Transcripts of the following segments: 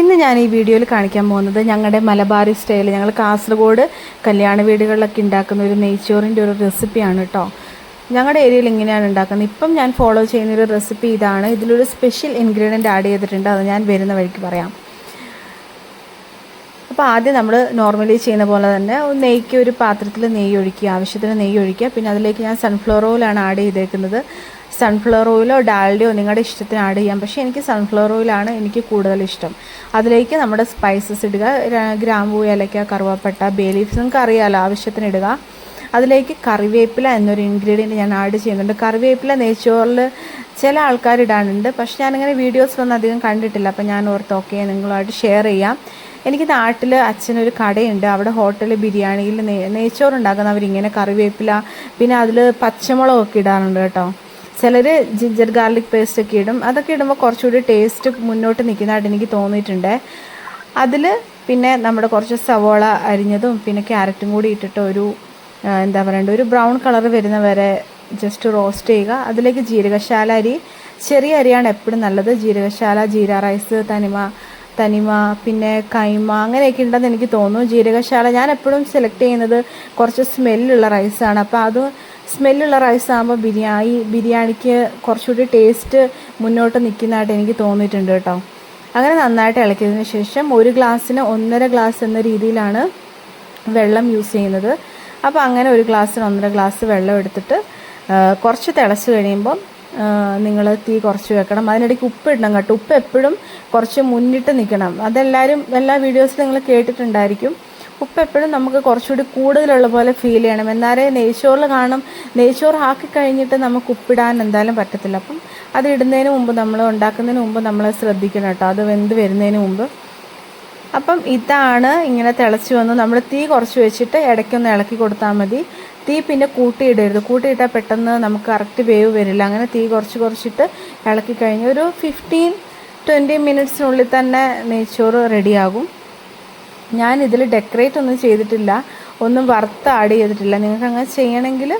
ഇന്ന് ഞാൻ ഈ വീഡിയോയിൽ കാണിക്കാൻ പോകുന്നത് ഞങ്ങളുടെ മലബാറി സ്റ്റൈൽ ഞങ്ങൾ കാസർഗോഡ് കല്യാണ വീടുകളിലൊക്കെ ഉണ്ടാക്കുന്ന ഒരു നെയ്ച്ചോറിന്റെ ഒരു റെസിപ്പിയാണ് കേട്ടോ. ഞങ്ങളുടെ ഏരിയയിൽ ഇങ്ങനെയാണ് ഉണ്ടാക്കുന്നത്. ഇപ്പം ഞാൻ ഫോളോ ചെയ്യുന്ന ഒരു റെസിപ്പി ഇതാണ്. ഇതിലൊരു സ്പെഷ്യൽ ഇൻഗ്രീഡിയന്റ് ആഡ് ചെയ്തിട്ടുണ്ട്. അത് ഞാൻ വരുന്ന വഴിക്ക് പറയാം. അപ്പോൾ ആദ്യം നമ്മൾ നോർമലി ചെയ്യുന്ന പോലെ തന്നെ നെയ്ക്ക് ഒരു പാത്രത്തിൽ നെയ്യ് ഒഴിക്കുക ആവശ്യത്തിന് നെയ്യ് ഒഴിക്കുക. പിന്നെ അതിലേക്ക് ഞാൻ സൺഫ്ലവർ ഓയിലാണ് ആഡ് ചെയ്തേക്കുന്നത്. സൺഫ്ലവർ ഓയിലോ ഡാൽഡയോ നിങ്ങളുടെ ഇഷ്ടത്തിന് ആഡ് ചെയ്യാം. പക്ഷേ എനിക്ക് സൺഫ്ലവർ ഓയിലാണ് എനിക്ക് കൂടുതൽ ഇഷ്ടം. അതിലേക്ക് നമ്മുടെ സ്പൈസസ് ഇടുക ഗ്രാമ്പൂ ഏലക്ക കറുവാപ്പട്ട ബേ ലീഫ്സ് നിങ്ങൾക്ക് അറിയാമല്ലോ ആവശ്യത്തിന് ഇടുക. അതിലേക്ക് കറിവേപ്പില എന്നൊരു ഇൻഗ്രീഡിയന്റ് ഞാൻ ആഡ് ചെയ്യുന്നുണ്ട്. കറിവേപ്പില നെയ്ച്ചോറിൽ ചില ആൾക്കാർ ഇടാനുണ്ട്. പക്ഷെ ഞാനിങ്ങനെ വീഡിയോസിലൊന്നും അധികം കണ്ടിട്ടില്ല. അപ്പോൾ ഞാൻ ഓർത്ത് ഓക്കെ നിങ്ങളുമായിട്ട് ഷെയർ ചെയ്യാം. എനിക്ക് നാട്ടിൽ അച്ഛനൊരു കടയുണ്ട്. അവിടെ ഹോട്ടൽ ബിരിയാണിയിൽ നെയ്ച്ചോറുണ്ടാക്കുന്നവരിങ്ങനെ നെയ്ച്ചോറ് കറിവേപ്പില പിന്നെ അതിൽ പച്ചമുളകൊക്കെ ഇടാറുണ്ട് കേട്ടോ. ചിലർ ജിഞ്ചർ ഗാർലിക് പേസ്റ്റ് ഒക്കെ ഇടും. അതൊക്കെ ഇടുമ്പോൾ കുറച്ചുകൂടി ടേസ്റ്റ് മുന്നോട്ട് നിൽക്കുന്നതായിട്ട് എനിക്ക് തോന്നിയിട്ടുണ്ട്. അതിൽ പിന്നെ നമ്മുടെ കുറച്ച് സവോള അരിഞ്ഞതും പിന്നെ ക്യാരറ്റും കൂടി ഇട്ടിട്ട് ഒരു എന്താ പറയണ്ടത് ഒരു ബ്രൗൺ കളർ വരുന്ന വരെ ജസ്റ്റ് റോസ്റ്റ് ചെയ്യുക. അതിലേക്ക് ജീരകശാല അരി. ചെറിയ അരിയാണ് എപ്പോഴും നല്ലത്. ജീരകശാല ജീര റൈസ് തനിമ തനിമ പിന്നെ കൈമ അങ്ങനെയൊക്കെ ഉണ്ടെന്ന് എനിക്ക് തോന്നുന്നു. ജീരകശാല ഞാൻ എപ്പോഴും സെലക്ട് ചെയ്യുന്നത് കുറച്ച് സ്മെല്ലുള്ള റൈസാണ് അപ്പോൾ അത് സ്മെല്ലുള്ള റൈസ് ആകുമ്പോൾ ബിരിയാണി ബിരിയാണിക്ക് കുറച്ചുകൂടി ടേസ്റ്റ് മുന്നോട്ട് നിൽക്കുന്നതായിട്ട് എനിക്ക് തോന്നിയിട്ടുണ്ട് കേട്ടോ. അങ്ങനെ നന്നായിട്ട് ഇളക്കിയതിന് ശേഷം ഒരു ഗ്ലാസ്സിന് ഒന്നര ഗ്ലാസ് എന്ന രീതിയിലാണ് വെള്ളം യൂസ് ചെയ്യുന്നത്. അപ്പോൾ അങ്ങനെ ഒരു ഗ്ലാസ്സിന് ഒന്നര ഗ്ലാസ് വെള്ളം എടുത്തിട്ട് കുറച്ച് തിളച്ച് കഴിയുമ്പം നിങ്ങൾ തീ കുറച്ച് വെക്കണം. അതിനിടയ്ക്ക് ഉപ്പ് ഇടണം കേട്ടോ. ഉപ്പ് എപ്പോഴും കുറച്ച് മുന്നിട്ട് നിൽക്കണം അതെല്ലാവരും എല്ലാ വീഡിയോസിലും നിങ്ങൾ കേട്ടിട്ടുണ്ടായിരിക്കും. ഉപ്പ് എപ്പോഴും നമുക്ക് കുറച്ചുകൂടി കൂടുതലുള്ള പോലെ ഫീൽ ചെയ്യണം. എന്നാലേ നെയ്ച്ചോറിൽ കാണും. നെയ്ച്ചോറ് ആക്കി കഴിഞ്ഞിട്ട് നമുക്ക് ഉപ്പിടാൻ എന്തായാലും പറ്റത്തില്ല. അപ്പം അത് ഇടുന്നതിന് മുമ്പ് നമ്മൾ ഉണ്ടാക്കുന്നതിന് മുമ്പ് നമ്മൾ ശ്രദ്ധിക്കണം കേട്ടോ. അത് വെന്ത് വരുന്നതിന് മുമ്പ്. അപ്പം ഇതാണ് ഇങ്ങനെ തിളച്ച് വന്ന് നമ്മൾ തീ കുറച്ച് വെച്ചിട്ട് ഇടയ്ക്കൊന്ന് ഇളക്കി കൊടുത്താൽ മതി. തീ പിന്നെ കൂട്ടിയിടരുത്. കൂട്ടിയിട്ടാൽ പെട്ടെന്ന് നമുക്ക് കറക്റ്റ് വേവ് വരില്ല. അങ്ങനെ തീ കുറച്ച് കുറച്ചിട്ട് ഇളക്കി കഴിഞ്ഞ് ഒരു ഫിഫ്റ്റീൻ ട്വന്റി മിനിറ്റ്സിനുള്ളിൽ തന്നെ നെയ്ച്ചോറ് റെഡിയാകും ഞാൻ ഇതിൽ ഡെക്കറേറ്റ് ഒന്നും ചെയ്തിട്ടില്ല. ഒന്നും വറുത്ത് ആഡ് ചെയ്തിട്ടില്ല. നിങ്ങൾക്ക് അങ്ങനെ ചെയ്യണമെങ്കിൽ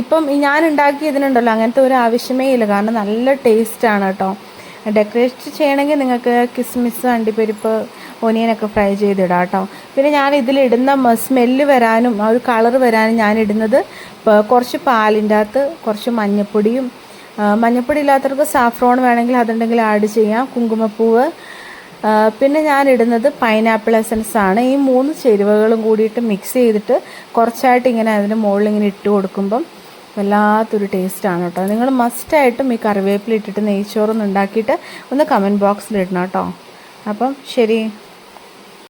ഇപ്പം ഞാൻ ഉണ്ടാക്കിയതിനുണ്ടല്ലോ അങ്ങനത്തെ ഒരു ആവശ്യമേ ഇല്ല. കാരണം നല്ല ടേസ്റ്റാണ് കേട്ടോ ഡെക്കറേറ്റ് ചെയ്യണമെങ്കിൽ നിങ്ങൾക്ക് കിസ്മിസ് അണ്ടിപ്പരിപ്പ് ഒനിയനൊക്കെ ഫ്രൈ ചെയ്തിടാം കേട്ടോ പിന്നെ ഞാൻ ഇതിലിടുന്ന സ്മെല്ല് വരാനും ആ ഒരു കളർ വരാനും ഞാൻ ഇടുന്നത് കുറച്ച് പാലിന്റെ അകത്ത് കുറച്ച് മഞ്ഞപ്പൊടിയും മഞ്ഞപ്പൊടി ഇല്ലാത്തവർക്ക് സാഫ്രോൺ വേണമെങ്കിൽ അതുണ്ടെങ്കിൽ ആഡ് ചെയ്യാം. കുങ്കുമപ്പൂവ് പിന്നെ ഞാൻ ഇടുന്നത് പൈനാപ്പിൾ എസൻസ് ആണ്. ഈ മൂന്ന് ചേരുവകളും കൂടിയിട്ട് മിക്സ് ചെയ്തിട്ട് കുറച്ചായിട്ട് ഇങ്ങനെ അതിന്റെ മുകളിൽ ഇങ്ങനെ ഇട്ട് കൊടുക്കുമ്പം വല്ലാത്തൊരു ടേസ്റ്റാണ് കേട്ടോ നിങ്ങൾ മസ്റ്റായിട്ടും ഈ കറിവേപ്പില ഇട്ടിട്ട് നെയ്ച്ചോറൊന്ന് ഉണ്ടാക്കിയിട്ട് ഒന്ന് കമന്റ് ബോക്സിൽ ഇടണം കേട്ടോ അപ്പം ശരി.